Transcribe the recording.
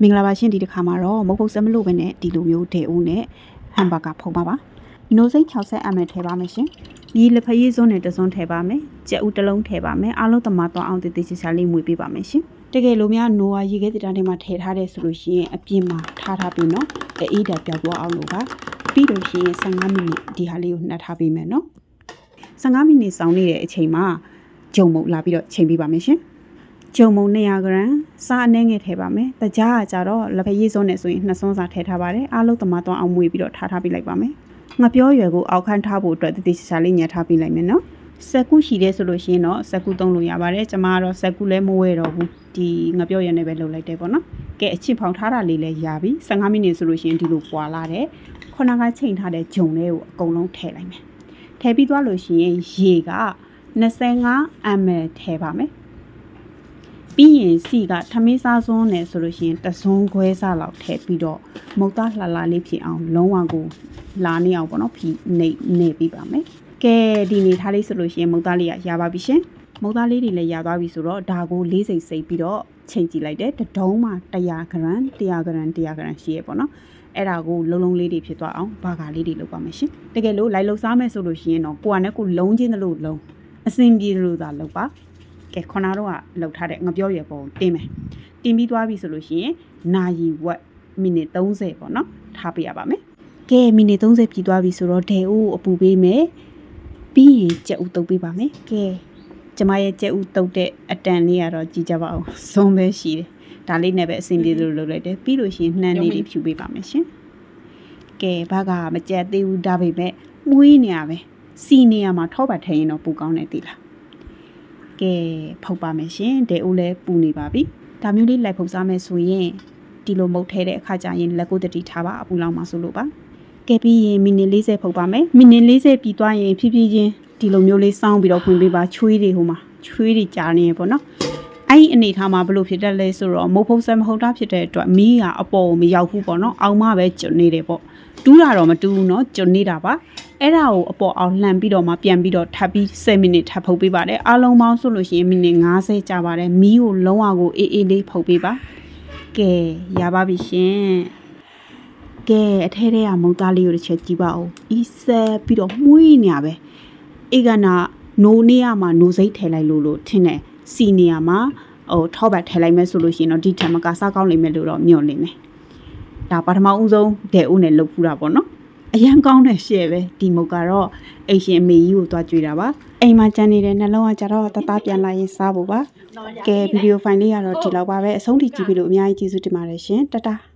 မင်္ဂလာပါရှင်ဒီတစ်ခါမှာတော့မုတ်ဖုတ်စက်မလို့ပဲနဲ့ဒီလိုမျိုးဒဲဦးနဲ့ဟမ်ဘာဂါဖုံပါပါမီနိုစိတ် 60 ml ထည့်ပါမယ်ရှင်ဒီလက်ဖက်ရည်စွန်းနဲ့တစ်စွန်းထည့်ပါမယ်ကြက်ဥတစ်လုံးထည့်ပါမယ်အားလုံးသမားတော့အောင်တည်တည်ချာချာလေးမွေပေးပါမယ်ရှင်တကယ်လို့များနိုဝါရေခဲတံထဲမှာထည့်ထားတယ်ဆိုလို့ရှိရင်အပြင်မှာထားထားပြီးနော်အေးဓာတ်ပြောက်သွားအောင်လို့ပါပြီးလို့ရှိရင်15မိနစ်ဒီဟာလေးကိုနှက်ထားပေးမယ်နော်15မိနစ်စောင်းနေတဲ့အချိန်မှာဂျုံမုတ်လာပြီးတော့ချိန်ပေးပါမယ်ရှင် ဂျုံမုံ200 g စားအနှဲငယ်ထည့်ပါမယ်။တကြားကကြတော့လက်ဖက်ရည်စွန်းနဲ့ဆိုရင်နှစ်စွန်းစာထည့်ထားပါတယ်။အားလုံးသမားတော့အောင်မွေပြီးတော့ထားထားပေးလိုက်ပါမယ်။ငပြောရွယ်ကိုအောက်ခန်းထားဖို့အတွက်တတိချာချာလေးညှက်ထားပေးလိုက်မယ်နော်။စက်ကူရှိတယ်ဆိုလို့ရှိရင်တော့စက်ကူသုံးလို့ရပါတယ်။ကျမကတော့စက်ကူလည်းမဝဲတော့ဘူး။ဒီငပြောရွယ်နဲ့ပဲလုပ်လိုက်တယ်ပေါ့နော်။ကဲအချစ်ဖောင်ထားတာလေးလည်းရပြီ။15မိနစ်ဆိုလို့ရှိရင်ဒီလိုပွာလာတယ်။ခုနကချိန်ထားတဲ့ဂျုံလေးကိုအကုန်လုံးထည့်လိုက်မယ်။ထည့်ပြီးသွားလို့ရှိရင်ရေက25 ml ထည့်ပါမယ်။ ပြီးရင်စီကထမင်းစားစွန်းနဲ့ဆိုလို့ရှိရင်တစွန်းခွဲစားလောက်ထည့်ပြီးတော့မုတ်သားလှလှလေးဖြစ်အောင်လုံးဝကိုလာနေအောင်ပေါ့နော်ဖြီနေနေပြီးပါမယ်ကဲဒီနေထားလေးဆိုလို့ရှိရင်မုတ်သားလေးကရပါပြီရှင်မုတ်သားလေးတွေလည်းရသွားပြီဆိုတော့ဒါကိုလေးစိတ်စိတ်ပြီးတော့ချိန်ကြည့်လိုက်တယ်တဒုံးမှာ100ဂရမ်100ဂရမ်100ဂရမ်ရှိရပေါ့နော်အဲ့ဒါကိုလုံးလုံးလေးတွေဖြစ်သွားအောင်ဘာကာလေးတွေလုပ်ပါမယ်ရှင်တကယ်လို့လိုက်လုံစားမယ်ဆိုလို့ရှိရင်တော့ကိုကနဲ့ကိုလုံးချင်းသလိုလုံးအစင်ပြေလို့သာလုပ်ပါ ကဲခုနတော့ကလောက်ထားတဲ့ငပြောရွယ်ပုံတင်းမယ်တင်းပြီးသွားပြီဆိုလို့ရှိရင်နာရီဝက်မိနစ်30ပေါ့နော်ထားပေးရပါမယ်ကဲမိနစ်30ပြီးသွားပြီဆိုတော့ဒဲအိုးအပူပေးမယ်ပြီးရင်ကြက်ဥတုပ်ပေးပါမယ်ကဲကျမရဲ့ကြက်ဥတုပ်တဲ့အတန်လေးကတော့ကြည့်ကြပါဦးဇွန်ပဲရှိတယ်ဒါလေးနဲ့ပဲအဆင်ပြေလို့လုပ်လိုက်တယ်ပြီးလို့ရှိရင်နှမ်းလေးတွေဖြူပေးပါမယ်ရှင်ကဲဘာကမကြက်သေးဘူးဒါပေမဲ့မှုေးနေရပဲစီနေရမှာထောပတ်ထရင်တော့ပူကောင်းတယ်သိလား ကဲဖုတ်ပါမယ်ရှင်ဒဲအိုးလည်းပူနေပါပြီဒါမျိုးလေးလိုက်ဖုတ်စားမယ်ဆိုရင်ဒီလိုမုတ်ထဲတဲ့အခါကျရင်လက်ကိုတတိထားပါအပူလောင်ပါဆိုလို့ပါကဲပြီးရင်မိနစ်40ဖုတ်ပါမယ်မိနစ်40ပြီးသွားရင်ဖြည်းဖြည်းချင်းဒီလိုမျိုးလေးစောင်းပြီးတော့ဖွင့်ပေးပါချွေးတွေဟိုမှာချွေးတွေကြာနေရပေါ့နော်အဲ့ဒီအနေထားမှာဘလို့ဖြစ်တတ်လဲဆိုတော့မုတ်ဖုတ်ဆက်မဟုတ်တာဖြစ်တဲ့အတွက်မီးကအပေါ်ကိုမရောက်ဘူးပေါ့နော်အောင်းမပဲကျွနေတယ်ပေါ့တူးတာတော့မတူးဘူးနော်ကျွနေတာပါ အဲ့ဒါကိုအပေါ်အောင်လှန်ပြီးတော့မှပြန်ပြီးတော့ထပ်ပြီး10မိနစ်ထပ်ဖုတ်ပေးပါတယ်အားလုံးပေါင်းဆိုလို့ရှိရင်မိနစ်90ကြာပါတယ်မီးကိုလုံးဝကိုအေးအေးလေးဖုတ်ပေးပါကဲရပါပြီရှင်ကဲအထဲထဲကမုံသားလေးကိုတစ်ချက်ကြည့်ပါဦးဤဆက်ပြီးတော့မှုေးနေရပဲအေကနာနိုးနေရမှာနိုးစိတ်ထည့်လိုက်လို့လို့ထင်တယ်စီနေရမှာဟိုထောက်ဘတ်ထည့်လိုက်မယ်ဆိုလို့ရှိရင်တော့ဒီထက်မကစားကောင်းလိမ့်မယ်လို့တော့မျှော်လင့်တယ်ဒါပထမဦးဆုံးဒဲဦးနဲ့လုတ်ဖူးတာပေါ့နော် အရန်ကောင်းတဲ့ရှယ်ပဲဒီမုတ်ကတော့အိမ်ရှင်အမေကြီးကိုသွားကြွေးတာပါအိမ်မှာကြံနေတဲ့နှလုံးကကြတော့တသားပြန်လာရင်စားဖို့ပါကဲဗီဒီယိုဖိုင်လေးကတော့ဒီလောက်ပါပဲအဆုံးထိကြည့်ပြီးလို့အများကြီးကျေးဇူးတင်ပါတယ်ရှင်တတား